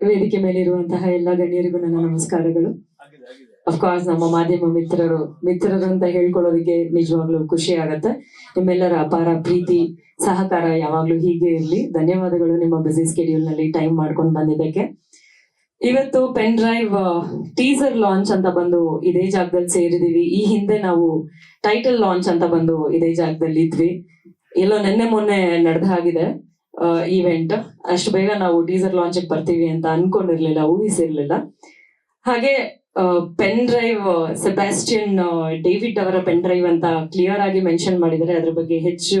ವೇದಿಕೆ ಮೇಲೆ ಇರುವಂತಹ ಎಲ್ಲ ಗಣ್ಯರಿಗೂ ನನ್ನ ನಮಸ್ಕಾರಗಳು. ಅಫ್ಕೋರ್ಸ್ ನಮ್ಮ ಮಾಧ್ಯಮ ಮಿತ್ರರು ಮಿತ್ರರು ಅಂತ ಹೇಳ್ಕೊಳ್ಳೋದಕ್ಕೆ ನಿಜವಾಗ್ಲೂ ಖುಷಿ ಆಗತ್ತೆ. ನಿಮ್ಮೆಲ್ಲರ ಅಪಾರ ಪ್ರೀತಿ, ಸಹಕಾರ ಯಾವಾಗ್ಲೂ ಹೀಗೆ ಇರಲಿ. ಧನ್ಯವಾದಗಳು ನಿಮ್ಮ ಬಿಸಿ ಸ್ಕೆಡ್ಯೂಲ್ನಲ್ಲಿ ಟೈಮ್ ಮಾಡ್ಕೊಂಡು ಬಂದಿದ್ದಕ್ಕೆ. ಇವತ್ತು ಪೆನ್ ಡ್ರೈವ್ ಟೀಸರ್ ಲಾಂಚ್ ಅಂತ ಬಂದು ಇದೇ ಜಾಗದಲ್ಲಿ ಸೇರಿದೀವಿ. ಈ ಹಿಂದೆ ನಾವು ಟೈಟಲ್ ಲಾಂಚ್ ಅಂತ ಬಂದು ಇದೇ ಜಾಗದಲ್ಲಿ ಇದ್ವಿ. ಎಲ್ಲೋ ನಿನ್ನೆ ಮೊನ್ನೆ ನಡೆದ ಹಾಗಿದೆ. ಈವೆಂಟ್ ಅಷ್ಟು ಬೇಗ ನಾವು ಟೀಸರ್ ಲಾಂಚ್ ಬರ್ತೀವಿ ಅಂತ ಅನ್ಕೊಂಡಿರ್ಲಿಲ್ಲ, ಊಹಿಸಿರ್ಲಿಲ್ಲ. ಹಾಗೆ ಪೆನ್ ಡ್ರೈವ್ ಸೆಬಾಸ್ಟಿಯನ್ ಡೇವಿಡ್ ಅವರ ಪೆನ್ ಡ್ರೈವ್ ಅಂತ ಕ್ಲಿಯರ್ ಆಗಿ ಮೆನ್ಷನ್ ಮಾಡಿದರೆ ಅದ್ರ ಬಗ್ಗೆ ಹೆಚ್ಚು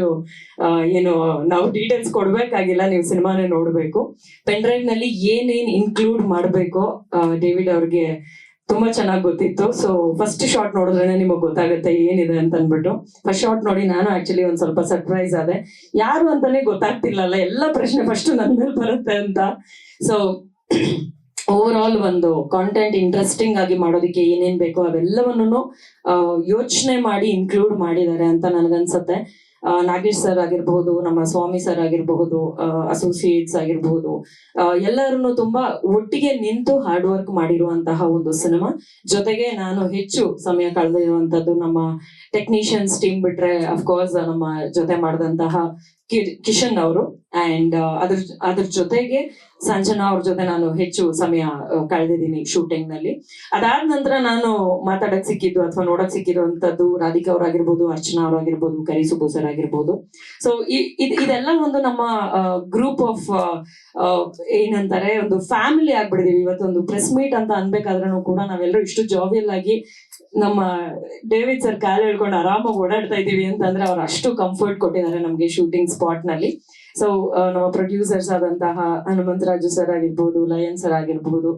ಏನು, ನಾವು ಡೀಟೇಲ್ಸ್ ಕೊಡ್ಬೇಕಾಗಿಲ್ಲ, ನೀವು ಸಿನಿಮಾನೇ ನೋಡ್ಬೇಕು. ಪೆನ್ ಡ್ರೈವ್ನಲ್ಲಿ ಏನೇನ್ ಇನ್ಕ್ಲೂಡ್ ಮಾಡಬೇಕು ಡೇವಿಡ್ ಅವ್ರಿಗೆ ತುಂಬಾ ಚೆನ್ನಾಗಿ ಗೊತ್ತಿತ್ತು. ಸೊ ಫಸ್ಟ್ ಶಾರ್ಟ್ ನೋಡಿದ್ರೆ ನಿಮಗೆ ಗೊತ್ತಾಗುತ್ತೆ ಏನಿದೆ ಅಂತ ಅನ್ಬಿಟ್ಟು ಫಸ್ಟ್ ಶಾರ್ಟ್ ನೋಡಿ ನಾನು ಆಕ್ಚುಲಿ ಒಂದ್ ಸ್ವಲ್ಪ ಸರ್ಪ್ರೈಸ್ ಆದೆ. ಯಾರು ಅಂತಾನೆ ಗೊತ್ತಾಗ್ತಿಲ್ಲಲ್ಲ, ಎಲ್ಲ ಪ್ರಶ್ನೆ ಫಸ್ಟ್ ನನ್ನ ಮೇಲೆ ಬರುತ್ತೆ ಅಂತ. ಸೊ ಓವರ್ ಆಲ್ ಒಂದು ಕಾಂಟೆಂಟ್ ಇಂಟ್ರೆಸ್ಟಿಂಗ್ ಆಗಿ ಮಾಡೋದಕ್ಕೆ ಏನೇನ್ ಬೇಕೋ ಅವೆಲ್ಲವನ್ನೂ ಯೋಚನೆ ಮಾಡಿ ಇನ್ಕ್ಲೂಡ್ ಮಾಡಿದ್ದಾರೆ ಅಂತ ನನಗನ್ಸುತ್ತೆ. ನಾಗೇಶ್ ಸರ್ ಆಗಿರ್ಬಹುದು, ನಮ್ಮ ಸ್ವಾಮಿ ಸರ್ ಆಗಿರಬಹುದು ಅಸೋಸಿಯೇಟ್ಸ್ ಆಗಿರಬಹುದು ಎಲ್ಲರನ್ನು ತುಂಬಾ ಒಟ್ಟಿಗೆ ನಿಂತು ಹಾರ್ಡ್ ವರ್ಕ್ ಮಾಡಿರುವಂತಹ ಒಂದು ಸಿನಿಮಾ ಜೊತೆಗೆ ನಾನು ಹೆಚ್ಚು ಸಮಯ ಕಳೆದಿರುವಂತದ್ದು ನಮ್ಮ ಟೆಕ್ನಿಷಿಯನ್ಸ್ ಟೀಮ್ ಬಿಟ್ರೆ ಅಫ್ಕೋರ್ಸ್ ನಮ್ಮ ಜೊತೆ ಮಾಡಿದಂತಹ ಕಿಶನ್ ಅವರು. ಅಂಡ್ ಅದ್ರ ಅದ್ರ ಜೊತೆಗೆ ಸಂಜನಾ ಅವ್ರ ಜೊತೆ ನಾನು ಹೆಚ್ಚು ಸಮಯ ಕಳೆದಿದ್ದೀನಿ ಶೂಟಿಂಗ್ನಲ್ಲಿ ಅದಾದ ನಂತರ ನಾನು ಮಾತಾಡಕ್ ಸಿಕ್ಕಿದ್ದು ಅಥವಾ ನೋಡಕ್ ಸಿಕ್ಕಿರುವಂತದ್ದು ರಾಧಿಕಾ ಅವ್ರಾಗಿರ್ಬೋದು, ಅರ್ಚನಾ ಅವ್ರಾಗಿರ್ಬೋದು ಕರಿಸುಬು ಸರ್ ಆಗಿರ್ಬೋದು. ಸೊ ಇದೆಲ್ಲ ಒಂದು ನಮ್ಮ ಗ್ರೂಪ್ ಆಫ್ ಏನಂತಾರೆ, ಒಂದು ಫ್ಯಾಮಿಲಿ ಆಗ್ಬಿಡಿದೀವಿ ಇವತ್ತೊಂದು ಪ್ರೆಸ್ ಮೀಟ್ ಅಂತ ಅನ್ಬೇಕಾದ್ರೂ ಕೂಡ ನಾವೆಲ್ಲರೂ ಇಷ್ಟು ಜಾವಿಯಲ್ ಆಗಿ ನಮ್ಮ ಡೇವಿಡ್ ಸರ್ ಕಾಲು ಹೇಳ್ಕೊಂಡು ಆರಾಮಾಗಿ ಓಡಾಡ್ತಾ ಇದೀವಿ ಅಂತಂದ್ರೆ ಅವ್ರು ಅಷ್ಟು ಕಂಫರ್ಟ್ ಕೊಟ್ಟಿದ್ದಾರೆ ನಮ್ಗೆ ಶೂಟಿಂಗ್ ಸ್ಪಾಟ್ನಲ್ಲಿ. ಸೊ ನಮ್ಮ ಪ್ರೊಡ್ಯೂಸರ್ಸ್ ಆದಂತಹ ಹನುಮಂತರಾಜು ಸರ್ ಆಗಿರ್ಬೋದು, ಲಯನ್ ಸರ್ ಆಗಿರ್ಬೋದು,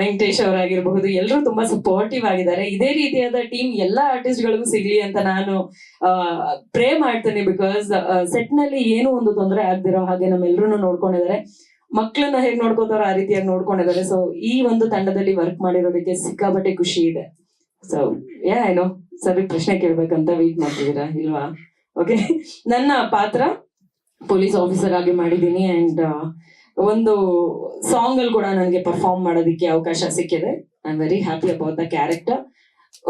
ವೆಂಕಟೇಶ್ ಅವರಾಗಿರ್ಬಹುದು ಎಲ್ಲರೂ ತುಂಬಾ ಸಪೋರ್ಟಿವ್ ಆಗಿದ್ದಾರೆ. ಇದೇ ರೀತಿಯಾದ ಟೀಮ್ ಎಲ್ಲಾ ಆರ್ಟಿಸ್ಟ್ ಗಳಿಗೂ ಸಿಗ್ಲಿ ಅಂತ ನಾನು ಪ್ರೇ ಮಾಡ್ತೇನೆ ಬಿಕಾಸ್ ಸೆಟ್ನಲ್ಲಿ ಏನು ಒಂದು ತೊಂದರೆ ಆಗ್ದಿರೋ ಹಾಗೆ ನಮ್ಮೆಲ್ಲರೂ ನೋಡ್ಕೊಂಡಿದ್ದಾರೆ. ಮಕ್ಕಳನ್ನ ಹೇಗ್ ನೋಡ್ಕೋತಾರೋ ಆ ರೀತಿಯಾಗಿ ನೋಡ್ಕೊಂಡಿದ್ದಾರೆ. ಸೊ ಈ ಒಂದು ತಂಡದಲ್ಲಿ ವರ್ಕ್ ಮಾಡಿರೋದಕ್ಕೆ ಸಿಕ್ಕಾಪಟ್ಟೆ ಖುಷಿ ಇದೆ. ಸೊ ಏನೋ ಸರಿ, ಪ್ರಶ್ನೆ ಕೇಳ್ಬೇಕಂತ ವೇಟ್ ಮಾಡ್ತಿದ್ದೀರಾ? ಇಲ್ವಾ? ಓಕೆ ನನ್ನ ಪಾತ್ರ ಪೊಲೀಸ್ ಆಫೀಸರ್ ಆಗಿ ಮಾಡಿದ್ದೀನಿ ಅಂಡ್ ಒಂದು ಸಾಂಗ್ ಅಲ್ಲಿ ಕೂಡ ನನಗೆ ಪರ್ಫಾರ್ಮ್ ಮಾಡೋದಕ್ಕೆ ಅವಕಾಶ ಸಿಕ್ಕಿದೆ. I am very happy about the character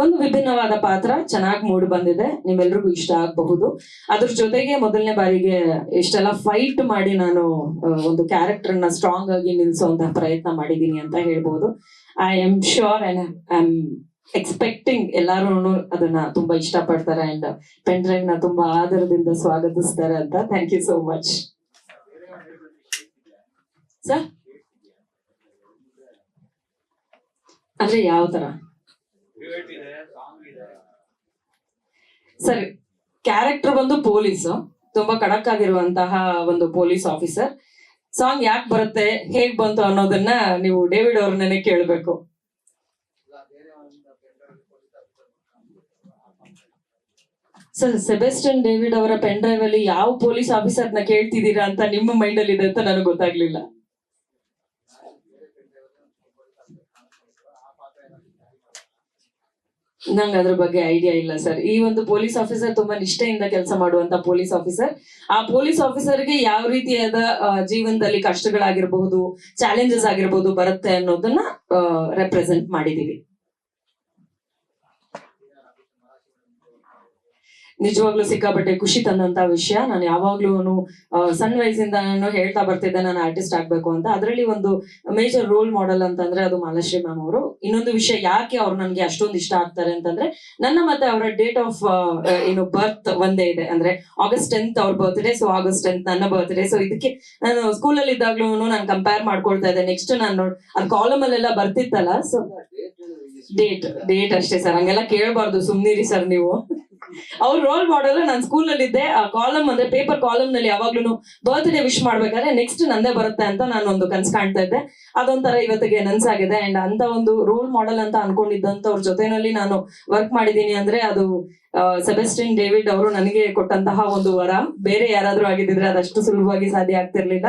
ಒಂದು ವಿಭಿನ್ನವಾದ ಪಾತ್ರ, ಚೆನ್ನಾಗಿ ಮೂಡಿ ಬಂದಿದೆ. ನಿಮ್ಮೆಲ್ರಿಗೂ ಇಷ್ಟ ಆಗಬಹುದು. ಅದ್ರ ಜೊತೆಗೆ ಮೊದಲನೇ ಬಾರಿಗೆ ಇಷ್ಟೆಲ್ಲ ಫೈಟ್ ಮಾಡಿ ನಾನು ಒಂದು ಕ್ಯಾರೆಕ್ಟರ್ನ ಸ್ಟ್ರಾಂಗ್ ಆಗಿ ನಿಲ್ಸುವಂತಹ ಪ್ರಯತ್ನ ಮಾಡಿದ್ದೀನಿ ಅಂತ ಹೇಳ್ಬಹುದು I am sure I am expecting ಎಲ್ಲಾರು ಅದನ್ನ ತುಂಬಾ ಇಷ್ಟಪಡ್ತಾರೆ ಅಂಡ್ ಪೆನ್ ಡ್ರೈವ್ನ ತುಂಬಾ ಆದರದಿಂದ ಸ್ವಾಗತಿಸ್ತಾರೆ ಅಂತ. Thank you so much sir ಅಂದ್ರೆ ಯಾವ ತರ? ಸರಿ ಕ್ಯಾರೆಕ್ಟರ್ ಬಂದು ಪೊಲೀಸ್. ತುಂಬಾ ಕಡಕ್ ಆಗಿರುವಂತಹ ಒಂದು ಪೊಲೀಸ್ ಆಫೀಸರ್. ಸಾಂಗ್ ಯಾಕೆ ಬರುತ್ತೆ, ಹೇಗ್ ಬಂತು ಅನ್ನೋದನ್ನ ನೀವು ಡೇವಿಡ್ ಅವ್ರನ್ನೇ ಕೇಳ್ಬೇಕು. ಸರ್ ಸೆಬೆಸ್ಟನ್ ಡೇವಿಡ್ ಅವರ ಪೆನ್ ಡ್ರೈವ್ ಅಲ್ಲಿ ಯಾವ ಪೊಲೀಸ್ ಆಫೀಸರ್ನ ಕೇಳ್ತಿದ್ದೀರಾ ಅಂತ ನಿಮ್ಮ ಮೈಂಡ್ ಅಲ್ಲಿ ಇದೆ ಅಂತ ನನಗೆ ಗೊತ್ತಾಗ್ಲಿಲ್ಲ. ನಂಗೆ ಅದ್ರ ಬಗ್ಗೆ ಐಡಿಯಾ ಇಲ್ಲ ಸರ್. ಈ ಒಂದು ಪೊಲೀಸ್ ಆಫೀಸರ್ ತುಂಬಾ ನಿಷ್ಠೆಯಿಂದ ಕೆಲಸ ಮಾಡುವಂತ ಪೊಲೀಸ್ ಆಫೀಸರ್. ಆ ಪೊಲೀಸ್ ಆಫೀಸರ್ಗೆ ಯಾವ ರೀತಿಯಾದ ಜೀವನದಲ್ಲಿ ಕಷ್ಟಗಳಾಗಿರ್ಬಹುದು ಚಾಲೆಂಜಸ್ ಆಗಿರ್ಬಹುದು ಬರುತ್ತೆ ಅನ್ನೋದನ್ನ ರೆಪ್ರೆಸೆಂಟ್ ಮಾಡಿದೀವಿ. ನಿಜವಾಗ್ಲೂ ಸಿಕ್ಕಾಪಟ್ಟೆ ಖುಷಿ ತಂದಂತ ವಿಷಯ. ನಾನು ಯಾವಾಗ್ಲೂ ಸಣ್ಣ ವಯಸ್ಸಿಂದ ನಾನು ಹೇಳ್ತಾ ಬರ್ತಿದ್ದೆ ನಾನು ಆರ್ಟಿಸ್ಟ್ ಆಗ್ಬೇಕು ಅಂತ. ಅದರಲ್ಲಿ ಒಂದು ಮೇಜರ್ ರೋಲ್ ಮಾಡೆಲ್ ಅಂತಂದ್ರೆ ಅದು ಮಾಲಾಶ್ರೀ ಮ್ಯಾಮ್ ಅವರು. ಇನ್ನೊಂದು ವಿಷಯ ಯಾಕೆ ಅವ್ರು ನನ್ಗೆ ಅಷ್ಟೊಂದು ಇಷ್ಟ ಆಗ್ತಾರೆ ಅಂತಂದ್ರೆ ನನ್ನ ಮತ್ತೆ ಅವರ ಡೇಟ್ ಆಫ್ ಏನು ಬರ್ತ್ ಒಂದೇ ಇದೆ. ಅಂದ್ರೆ ಆಗಸ್ಟ್ ಟೆಂತ್ ಅವ್ರ ಬರ್ತ್ಡೇ ಸೊ ಆಗಸ್ಟ್ ಟೆಂತ್ ನನ್ನ ಬರ್ತ್ಡೇ ಸೊ ಇದಕ್ಕೆ ನಾನು ಸ್ಕೂಲಲ್ಲಿ ಇದ್ದಾಗ್ಲೂ ನಾನು ಕಂಪೇರ್ ಮಾಡ್ಕೊಳ್ತಾ ಇದ್ದೆ. ನೆಕ್ಸ್ಟ್ ನಾನು ನೋಡ್ ಅದು ಕಾಲಮ್ ಅಲ್ಲೆಲ್ಲ ಬರ್ತಿತ್ತಲ್ಲ ಸೊ ಡೇಟ್ ಡೇಟ್ ಅಷ್ಟೇ ಸರ್ ಹಂಗೆಲ್ಲ ಕೇಳಬಾರ್ದು. ಸುಮ್ನಿರಿ ಸರ್ ನೀವು. ಅವ್ರ ರೋಲ್ ಮಾಡೆಲ್ ನಾನು ಸ್ಕೂಲ್ ಅಲ್ಲಿ ಇದ್ದೆ ಆ ಕಾಲಮ್ ಅಂದ್ರೆ ಪೇಪರ್ ಕಾಲಮ್ನಲ್ಲಿ ಯಾವಾಗ್ಲೂ ಬರ್ತ್ಡೇ ವಿಶ್ ಮಾಡ್ಬೇಕಾದ್ರೆ ನೆಕ್ಸ್ಟ್ ನಂದೇ ಬರುತ್ತೆ ಅಂತ ನಾನು ಒಂದು ಕನ್ಸ್ ಕಾಣ್ತಾ ಇದ್ದೆ. ಅದೊಂಥರ ಇವತ್ತಿಗೆ ನನ್ಸಾಗಿದೆ ಅಂಡ್ ಅಂತ ಒಂದು ರೋಲ್ ಮಾಡೆಲ್ ಅಂತ ಅನ್ಕೊಂಡಿದ್ದಂತವ್ರ ಜೊತೆನಲ್ಲಿ ನಾನು ವರ್ಕ್ ಮಾಡಿದೀನಿ ಅಂದ್ರೆ ಅದು ಸೆಬೆಸ್ಟಿನ್ ಡೇವಿಡ್ ಅವರು ನನಗೆ ಕೊಟ್ಟಂತಹ ಒಂದು ವರ. ಬೇರೆ ಯಾರಾದ್ರೂ ಆಗಿದ್ರೆ ಅದಷ್ಟು ಸುಲಭವಾಗಿ ಸಾಧ್ಯ ಆಗ್ತಿರ್ಲಿಲ್ಲ.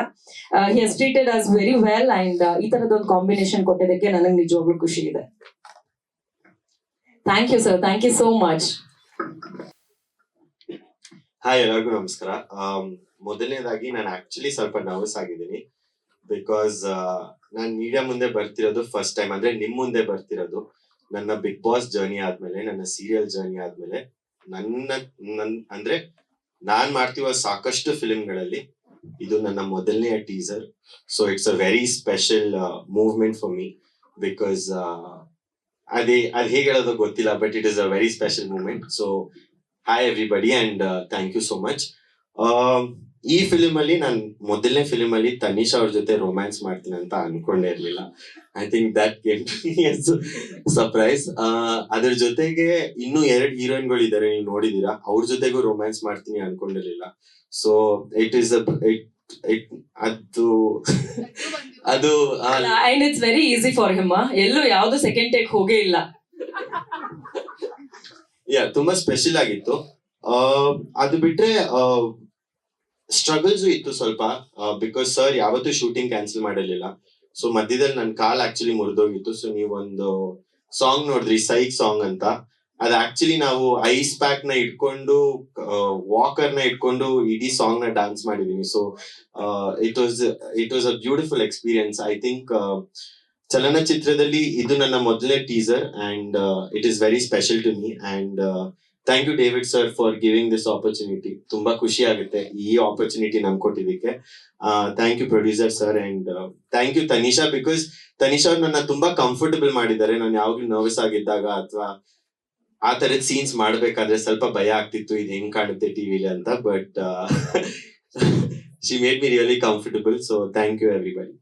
He has treated us very well and ಈ ತರದ ಒಂದು ಕಾಂಬಿನೇಷನ್ ಕೊಟ್ಟಿದ್ದಕ್ಕೆ ನನಗೆ ನಿಜವಾಗ್ಲೂ ಖುಷಿ ಇದೆ. Thank you sir thank you so much hi ಎಲ್ಲರಿಗೂ ನಮಸ್ಕಾರ. ಮೊದಲನೇದಾಗಿ ನಾನು ಆಕ್ಚುಲಿ ಸ್ವಲ್ಪ ನರ್ವಸ್ ಆಗಿದ್ದೀನಿ ಬಿಕಾಸ್ ನಾನು ಮೀಡಿಯಾ ಮುಂದೆ ಬರ್ತಿರೋದು ಫಸ್ಟ್ ಟೈಮ್ ಅಂದ್ರೆ ನಿಮ್ ಮುಂದೆ ಬರ್ತಿರೋದು. ನನ್ನ ಬಿಗ್ ಬಾಸ್ ಜರ್ನಿ ಆದ್ಮೇಲೆ, ನನ್ನ ಸೀರಿಯಲ್ ಜರ್ನಿ ಆದ್ಮೇಲೆ ನನ್ನ, ನನ್, ಅಂದ್ರೆ ನಾನ್ ಮಾಡ್ತಿರುವ ಸಾಕಷ್ಟು ಫಿಲ್ಮ್ಗಳಲ್ಲಿ ಇದು ನನ್ನ ಮೊದಲನೆಯ teaser so it's a very special movement for me because ಅದೇ, ಅದ್ ಹೇಗೆ ಹೇಳೋದು ಗೊತ್ತಿಲ್ಲ but it is a very special moment so hi everybody and thank you so much ಈ ಫಿಲಿಮ್ ಅಲ್ಲಿ ನಾನು, ಮೊದಲನೇ ಫಿಲಿಮ್ ಅಲ್ಲಿ ತನಿಷ್ ಅವ್ರ ಜೊತೆ ರೊಮ್ಯಾನ್ಸ್ ಮಾಡ್ತೀನಿ ಅಂತ ಅನ್ಕೊಂಡೇ ಇರ್ಲಿಲ್ಲ. ಐ ಥಿಂಕ್ ದಟ್ ಸರ್ಪ್ರೈಸ್ ಅದ್ರ ಜೊತೆಗೆ ಇನ್ನೂ ಎರಡ್ ಹೀರೋಯಿನ್ಗಳು ಇದಾರೆ ನೀವು ನೋಡಿದೀರಾ? ಅವ್ರ ಜೊತೆಗೂ ರೊಮ್ಯಾನ್ಸ್ ಮಾಡ್ತೀನಿ ಅನ್ಕೊಂಡಿರ್ಲಿಲ್ಲ. ಸೊ ಇಟ್ ಇಸ್ ಇಟ್ ಅದು ಅದು it's very easy for him ಎಲ್ಲೂ ಯಾವ್ದು ಸೆಕೆಂಡ್ ಟೇಕ್ ಹೋಗೇ ಇಲ್ಲ. ಯಾ ತುಂಬಾ ಸ್ಪೆಷಲ್ ಆಗಿತ್ತು. ಅದು ಬಿಟ್ರೆ ಸ್ಟ್ರಗಲ್ಸ್ ಇತ್ತು ಸ್ವಲ್ಪ ಬಿಕಾಸ್ ಸರ್ ಯಾವತ್ತೂ ಶೂಟಿಂಗ್ ಕ್ಯಾನ್ಸಲ್ ಮಾಡಿರ್ಲಿಲ್ಲ. ಸೊ ಮಧ್ಯದಲ್ಲಿ ನನ್ನ ಕಾಲ್ ಆಕ್ಚುಲಿ ಮುರಿದೋಗಿತ್ತು. ಸೊ ನೀವೊಂದು ಸಾಂಗ್ ನೋಡಿದ್ರಿ ಸೈಕ್ ಸಾಂಗ್ ಅಂತ. ಅದ್ ಆಕ್ಚುಲಿ ನಾವು ಐಸ್ ಪ್ಯಾಕ್ನ ಇಟ್ಕೊಂಡು ವಾಕರ್ನ ಇಟ್ಕೊಂಡು ಇಡೀ ಸಾಂಗ್ನ ಡಾನ್ಸ್ ಮಾಡಿದೀನಿ. So it was it was a beautiful experience I think ಚಲನಚಿತ್ರದಲ್ಲಿ ಇದು ನನ್ನ ಮೊದಲನೇ teaser and it is very special to me and thank you David sir for giving this opportunity ತುಂಬಾ ಖುಷಿ ಆಗುತ್ತೆ ಈ ಆಪರ್ಚುನಿಟಿ ನಮ್ ಕೊಟ್ಟಿದ್ದಕ್ಕೆ. Thank you producer sir and thank you Tanisha because Tanisha ಅವ್ರು ನನ್ನ ತುಂಬಾ ಕಂಫರ್ಟಬಲ್ ಮಾಡಿದ್ದಾರೆ. ನಾನು ಯಾವಾಗ್ಲೂ ನರ್ವಸ್ ಆಗಿದ್ದಾಗ ಅಥವಾ ಆ ತರದ ಸೀನ್ಸ್ ಮಾಡ್ಬೇಕಾದ್ರೆ ಸ್ವಲ್ಪ ಭಯ ಆಗ್ತಿತ್ತು. ಇದು ಹೆಂಗ್ ಕಾಣುತ್ತೆ ಟಿವಿಲಿ ಅಂತ but she made me really comfortable so thank you everybody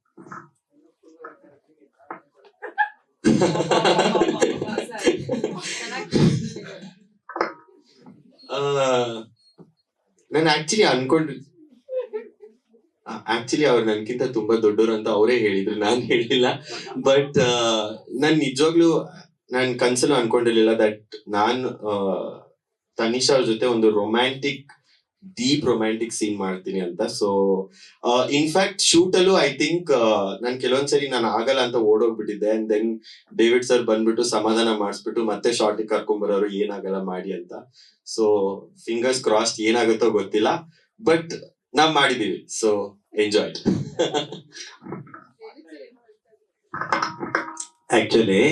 ನಾನು ಆಕ್ಚುಲಿ ಅನ್ಕೊಂಡ್ ಆಕ್ಚುಲಿ ಅವ್ರು ನನ್ಗಿಂತ ತುಂಬಾ ದೊಡ್ಡೋರು ಅಂತ ಅವರೇ ಹೇಳಿದ್ರು, ನಾನ್ ಹೇಳಿಲ್ಲ. ಬಟ್ ನಾನ್ ನಿಜವಾಗ್ಲೂ ನಾನ್ ಕನ್ಸಲು ಅನ್ಕೊಂಡಿರ್ಲಿಲ್ಲ ದಟ್ ನಾನ್ ತನಿಷಾ ಅವ್ರ ಜೊತೆ ಒಂದು ರೊಮ್ಯಾಂಟಿಕ್ ಡೀಪ್ ರೊಮ್ಯಾಂಟಿಕ್ ಸೀನ್ ಮಾಡ್ತೀನಿ ಅಂತ. ಸೊ ಇನ್ಫ್ಯಾಕ್ಟ್ ಶೂಟ್ ಅಲ್ಲೂ ಐ ಥಿಂಕ್ ನಾನು ಕೆಲವೊಂದ್ಸರಿ ನಾನು ಆಗಲ್ಲ ಅಂತ ಓಡೋಗ್ಬಿಟ್ಟಿದ್ದೆ. ಅಂಡ್ ದೆನ್ ಡೇವಿಡ್ ಸರ್ ಬಂದ್ಬಿಟ್ಟು ಸಮಾಧಾನ ಮಾಡಿಸ್ಬಿಟ್ಟು ಮತ್ತೆ ಶಾರ್ಟ್ ಕರ್ಕೊಂಡ್ಬರೋರು ಏನಾಗಲ್ಲ ಮಾಡಿ ಅಂತ. ಸೊ ಫಿಂಗರ್ಸ್ ಕ್ರಾಸ್ಡ್ ಏನಾಗುತ್ತೋ ಗೊತ್ತಿಲ್ಲ. ಬಟ್ ನಾವ್ ಮಾಡಿದೀವಿ. ಸೊ ಎಂಜಾಯ್ ಆಕ್ಚುಲಿ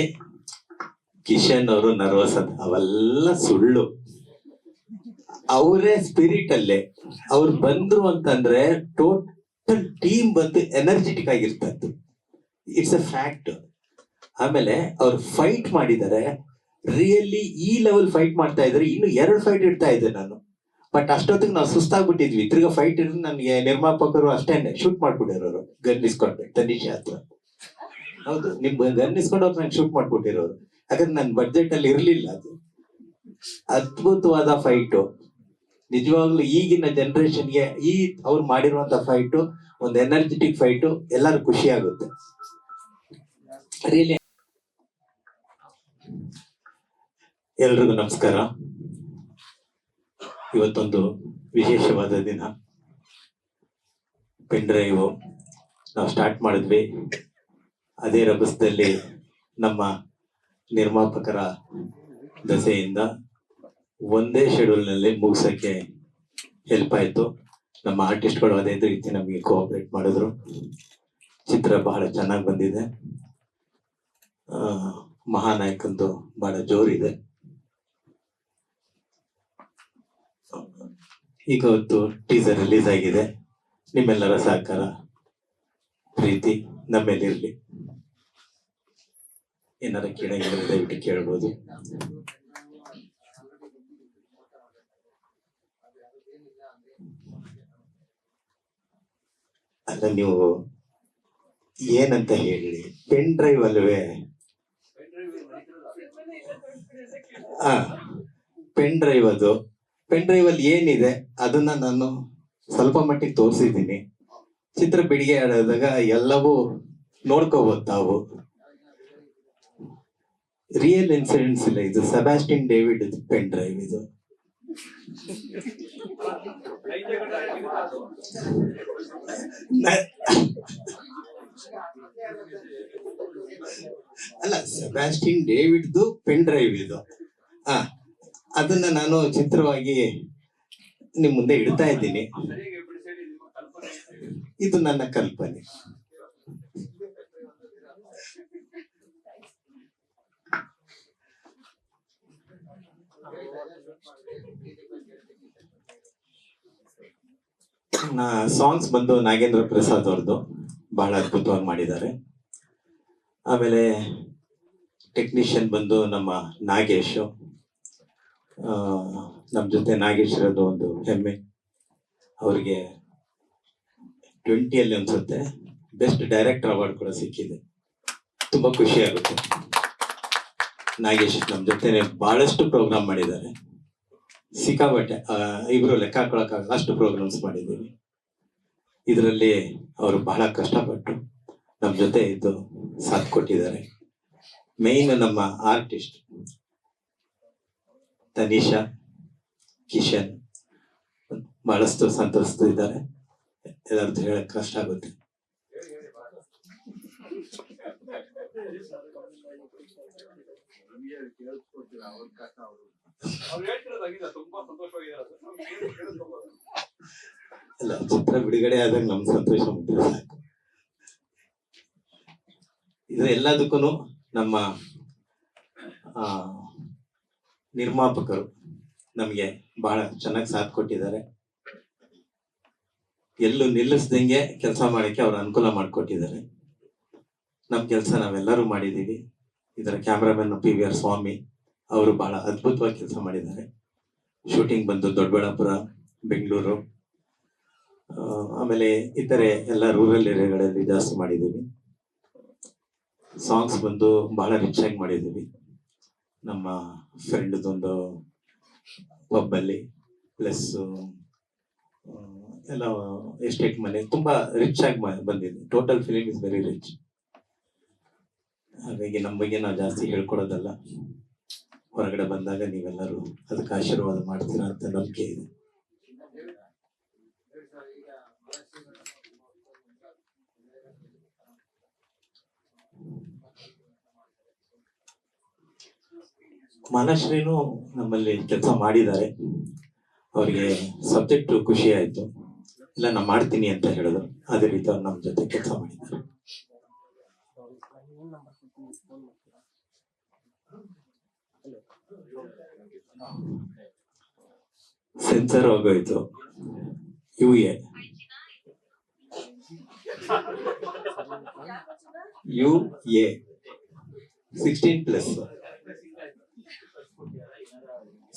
ಕಿಶನ್ ಅವರು ನರ್ವಸ್ ಅಂತ. ಅವೆಲ್ಲ ಸುಳ್ಳು. ಅವರೇ ಸ್ಪಿರಿಟ್ ಅಲ್ಲೇ. ಅವ್ರು ಬಂದ್ರು ಅಂತಂದ್ರೆ ಟೋಟಲ್ ಟೀಮ್ ಬಂದು ಎನರ್ಜೆಟಿಕ್ ಆಗಿರ್ತದ್ದು. ಇಟ್ಸ್ ಅ ಫ್ಯಾಕ್ಟ್ ಆಮೇಲೆ ಅವ್ರು ಫೈಟ್ ಮಾಡಿದ್ದಾರೆ ರಿಯಲಿ ಈ ಲೆವೆಲ್ ಫೈಟ್ ಮಾಡ್ತಾ ಇದ್ದಾರೆ ಇನ್ನು ಎರಡು ಫೈಟ್ ಇಡ್ತಾ ಇದ್ದೆ ನಾನು. ಬಟ್ ಅಷ್ಟೊತ್ತಿಗೆ ನಾವು ಸುಸ್ತಾಗ್ಬಿಟ್ಟಿದ್ವಿ. ತಿರ್ಗಾ ಫೈಟ್ ಇರೋದು ನನಗೆ ನಿರ್ಮಾಪಕರು ಅಷ್ಟೇ ಶೂಟ್ ಮಾಡ್ಬಿಟ್ಟಿರೋರು, ಗನ್ ಇಸ್ಕೊಂಡು ತನಿಷೆ ಹತ್ರ. ಹೌದು, ನಿಮ್ ಗನ್ ಇಸ್ಕೊಂಡು ಅವ್ರು ನಂಗೆ ಶೂಟ್ ಮಾಡ್ಬಿಟ್ಟಿರೋರು. ಯಾಕಂದ್ರೆ ನನ್ನ ಬಡ್ಜೆಟ್ ಅಲ್ಲಿ ಇರ್ಲಿಲ್ಲ ಅದು. ಅದ್ಭುತವಾದ ಫೈಟು ನಿಜವಾಗ್ಲೂ ಈಗಿನ ಜನರೇಷನ್ಗೆ ಈ ಅವ್ರು ಮಾಡಿರುವಂತ ಫೈಟು ಒಂದು ಎನರ್ಜೆಟಿಕ್ ಫೈಟು ಎಲ್ಲರೂ ಖುಷಿ ಆಗುತ್ತೆ. ಎಲ್ರಿಗೂ ನಮಸ್ಕಾರ. ಇವತ್ತೊಂದು ವಿಶೇಷವಾದ ದಿನ. ಪೆನ್ ಡ್ರೈವ್ ನಾವು ಸ್ಟಾರ್ಟ್ ಮಾಡಿದ್ವಿ. ಅದೇ ರಭಸದಲ್ಲಿ ನಮ್ಮ ನಿರ್ಮಾಪಕರ ದಸೆಯಿಂದ ಒಂದೇ ಶೆಡ್ಯೂಲ್ನಲ್ಲಿ ಮುಗಿಸೋಕ್ಕೆ ಹೆಲ್ಪ್ ಆಯಿತು. ನಮ್ಮ ಆರ್ಟಿಸ್ಟ್ಗಳು ಅದೇ ರೀತಿ ನಮಗೆ ಕೋಆಪರೇಟ್ ಮಾಡಿದ್ರು. ಚಿತ್ರ ಬಹಳ ಚೆನ್ನಾಗಿ ಬಂದಿದೆ. ಮಹಾನಾಯಕಂದು ಬಹಳ ಜೋರಿದೆ. ಈಗ ಹೊತ್ತು ಟೀಸರ್ ರಿಲೀಸ್ ಆಗಿದೆ. ನಿಮ್ಮೆಲ್ಲರ ಸಹಕಾರ, ಪ್ರೀತಿ ನಮ್ಮೇಲಿರಲಿ ಏನಾರ ಕೇಳಂಗಿದ್ರೆ ದಯವಿಟ್ಟು ಕೇಳ್ಬೋದು. ಅಲ್ಲ ನೀವು ಏನಂತ ಹೇಳಿ? ಪೆನ್ ಡ್ರೈವ್ ಅಲ್ವೇ? ಆ ಪೆನ್ ಡ್ರೈವ್ ಅದು. ಪೆನ್ ಡ್ರೈವ್ ಅಲ್ಲಿ ಏನಿದೆ, ಅದನ್ನ ನಾನು ಸ್ವಲ್ಪ ಮಟ್ಟಿಗೆ ತೋರಿಸಿದ್ದೀನಿ. ಚಿತ್ರ ಬಿಡಿಗೆ ಆಡಿದಾಗ ಎಲ್ಲವೂ ನೋಡ್ಕೋಬಹುದು ತಾವು ರಿಯಲ್ ಇನ್ಸಿಡೆಂಟ್ಸ್ ಇಲ್ಲ ಇದು. ಸೆಬಾಸ್ಟಿನ್ ಡೇವಿಡ್ ಪೆನ್ ಡ್ರೈವ್ ಇದು. ಅಲ್ಲ ಸೆಬಾಸ್ಟಿನ್ ಡೇವಿಡ್ದು ಪೆನ್ ಡ್ರೈವ್ ಇದು. ಆ ಅದನ್ನ ನಾನು ಚಿತ್ರವಾಗಿ ನಿಮ್ ಮುಂದೆ ಇಡ್ತಾ ಇದ್ದೀನಿ. ಇದು ನನ್ನ ಕಲ್ಪನೆ. ಸಾಂಗ್ಸ್ ಬಂದು ನಾಗೇಂದ್ರ ಪ್ರಸಾದ್ ಅವ್ರದ್ದು ಬಹಳ ಅದ್ಭುತವಾಗಿ ಮಾಡಿದ್ದಾರೆ. ಆಮೇಲೆ ಟೆಕ್ನಿಷಿಯನ್ ಬಂದು ನಮ್ಮ ನಾಗೇಶ್ ನಮ್ಮ ಜೊತೆ ನಾಗೇಶ್ ಇರೋದು ಒಂದು ಹೆಮ್ಮೆ. ಅವರಿಗೆ ಟ್ವೆಂಟಿಯಲ್ಲಿ ಅನ್ಸುತ್ತೆ. ಬೆಸ್ಟ್ ಡೈರೆಕ್ಟರ್ ಅವಾರ್ಡ್ ಕೂಡ ಸಿಕ್ಕಿದೆ. ತುಂಬ ಖುಷಿಯಾಗುತ್ತೆ ನಾಗೇಶ್ ನಮ್ಮ ಜೊತೆ ಬಹಳಷ್ಟು ಪ್ರೋಗ್ರಾಮ್ ಮಾಡಿದ್ದಾರೆ. ಸಿಕ್ಕಾಬಟ್ಟೆ ಇಬ್ಬರು ಲೆಕ್ಕ ಹಾಕೊಳಕ್ಕಾಗಲ್ಲ ಅಷ್ಟು ಪ್ರೋಗ್ರಾಮ್ಸ್ ಮಾಡಿದ್ದೀವಿ ಇದರಲ್ಲಿ ಅವರು ಬಹಳ ಕಷ್ಟಪಟ್ಟು ನಮ್ಮ ಜೊತೆ ಇದ್ದು ಸಾಥ್ ಕೊಟ್ಟಿದ್ದಾರೆ. ಮೇಯ್ನ್ ನಮ್ಮ ಆರ್ಟಿಸ್ಟ್ ತನಿಷಾ, ಕಿಶನ್ ಬಹಳಷ್ಟು ಸಂತರಿಸ್ತಿದ್ದಾರೆ ಎಲ್ಲರದ್ದು ಹೇಳಕ್ ಕಷ್ಟ ಆಗುತ್ತೆ. ಅಲ್ಲ ಚಿತ್ರ ಬಿಡುಗಡೆ ಆದಾಗ ನಮ್ ಸಂತೋಷ ಇದು ಎಲ್ಲದಕ್ಕೂ ನಮ್ಮ ಆ, ನಿರ್ಮಾಪಕರು ನಮಗೆ ಬಹಳ ಚೆನ್ನಾಗಿ ಸಾಥ್ ಕೊಟ್ಟಿದ್ದಾರೆ. ಎಲ್ಲೂ ನಿಲ್ಲಿಸ್ದಂಗೆ ಕೆಲಸ ಮಾಡಕ್ಕೆ ಅವ್ರು ಅನುಕೂಲ ಮಾಡಿಕೊಟ್ಟಿದ್ದಾರೆ. ನಮ್ಮ ಕೆಲಸ ನಾವೆಲ್ಲರೂ ಮಾಡಿದ್ದೀವಿ. ಇದರ cameraman P V R Swamy ಅವರು ಬಹಳ ಅದ್ಭುತವಾಗಿ ಕೆಲಸ ಮಾಡಿದ್ದಾರೆ. ಶೂಟಿಂಗ್ ಬಂದು ದೊಡ್ಡಬಳ್ಳಾಪುರ, ಬೆಂಗಳೂರು ಆಮೇಲೆ ಇತರೆ ಎಲ್ಲ ರೂರಲ್ ಏರಿಯಾಗಳಲ್ಲಿ ಜಾಸ್ತಿ ಮಾಡಿದ್ದೀವಿ. ಸಾಂಗ್ಸ್ ಬಂದು ಬಹಳ ರಿಚ್ ಆಗಿ ಮಾಡಿದ್ದೀವಿ. ನಮ್ಮ ಫ್ರೆಂಡ್ದೊಂದು ಒಬ್ಬಲ್ಲಿ ಪ್ಲಸ್ ಎಲ್ಲ ಎಸ್ಟೇಟ್ ಮನೆ ತುಂಬಾ ರಿಚ್ ಆಗಿ ಬಂದಿದೆ. Total film is very rich ಹಾಗಾಗಿ ನಮ್ಮ ಬಗ್ಗೆ ನಾವು ಜಾಸ್ತಿ ಹೇಳ್ಕೊಡೋದಲ್ಲ. ಹೊರಗಡೆ ಬಂದಾಗ ನೀವೆಲ್ಲರೂ ಅದಕ್ಕೆ ಆಶೀರ್ವಾದ ಮಾಡ್ತೀರಾ ಅಂತ ನಂಬಿಕೆ ಇದೆ. ಮಾನಶ್ರೀನು ನಮ್ಮಲ್ಲಿ ಕೆಲಸ ಮಾಡಿದ್ದಾರೆ. ಅವರಿಗೆ ಸಬ್ಜೆಕ್ಟ್ ಖುಷಿ ಆಯ್ತು. ಇಲ್ಲ ನಾ ಮಾಡ್ತೀನಿ ಅಂತ ಹೇಳಿದ್ರು. ಅದೇ ರೀತಿ ಅವ್ರು ನಮ್ಮ ಜೊತೆ ಕೆಲಸ ಮಾಡಿದ್ದಾರೆ. Censor ಹೋಗೋಯ್ತು. U A U A. Sixteen plus.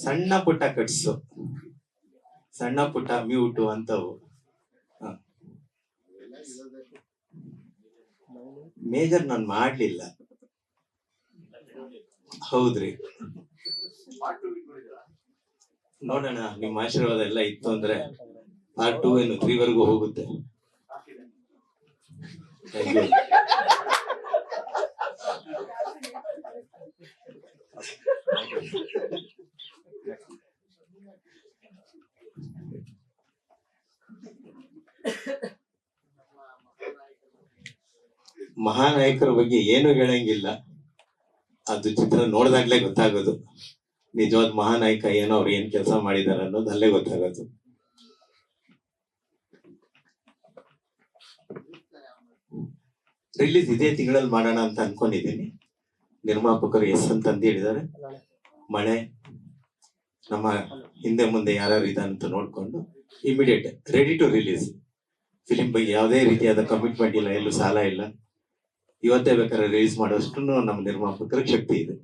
ಸಣ್ಣ ಪುಟ್ಟ ಕಟ್ಸು. ಸಣ್ಣ ಪುಟ್ಟ ಮ್ಯೂಟು ಅಂತವು ಮೇಜರ್ ನಾನು ಮಾಡ್ಲಿಲ್ಲ. ಹೌದ್ರಿ. ನೋಡೋಣ, ನಿಮ್ಮ ಆಶೀರ್ವಾದ ಎಲ್ಲ ಇತ್ತು ಅಂದ್ರೆ ಪಾರ್ಟ್ ಟೂ ಏನು ತ್ರೀ ವರೆಗೂ ಹೋಗುತ್ತೆ. ಮಹಾನಾಯಕರ ಬಗ್ಗೆ ಏನು ಹೇಳಂಗಿಲ್ಲ. ಅದು ಚಿತ್ರ ನೋಡಿದಾಗ್ಲೇ ಗೊತ್ತಾಗೋದು. ನಿಜವಾದ ಮಹಾನಾಯಕ ಏನೋ ಅವ್ರು ಏನ್ ಕೆಲಸ ಮಾಡಿದಾರ ಅನ್ನೋದು ಅಲ್ಲೇ ಗೊತ್ತಾಗೋದು. ರಿಲೀಸ್ ಇದೇ ತಿಂಗಳಲ್ಲಿ ಮಾಡೋಣ ಅಂತ ಅನ್ಕೊಂಡಿದ್ದೀನಿ ನಿರ್ಮಾಪಕರು ಎಸ್ ಅಂತ ಹೇಳಿದ್ದಾರೆ. ಮಳೆ ನಮ್ಮ ಹಿಂದೆ ಮುಂದೆ ಯಾರ್ಯಾರು ಅಂತ ನೋಡ್ಕೊಂಡು immediate ready to release film ಬಗ್ಗೆ ಯಾವುದೇ ರೀತಿಯಾದ ಕಮಿಟ್ಮೆಂಟ್ ಇಲ್ಲ, ಎಲ್ಲೂ ಸಾಲ ಇಲ್ಲ. ಇವತ್ತೇ ಬೇಕಾದ್ರೆ ರಿಲೀಸ್ ಮಾಡೋಷ್ಟು ನಮ್ಮ ನಿರ್ಮಾಪಕರಿಗೆ ಶಕ್ತಿ ಇದೆ.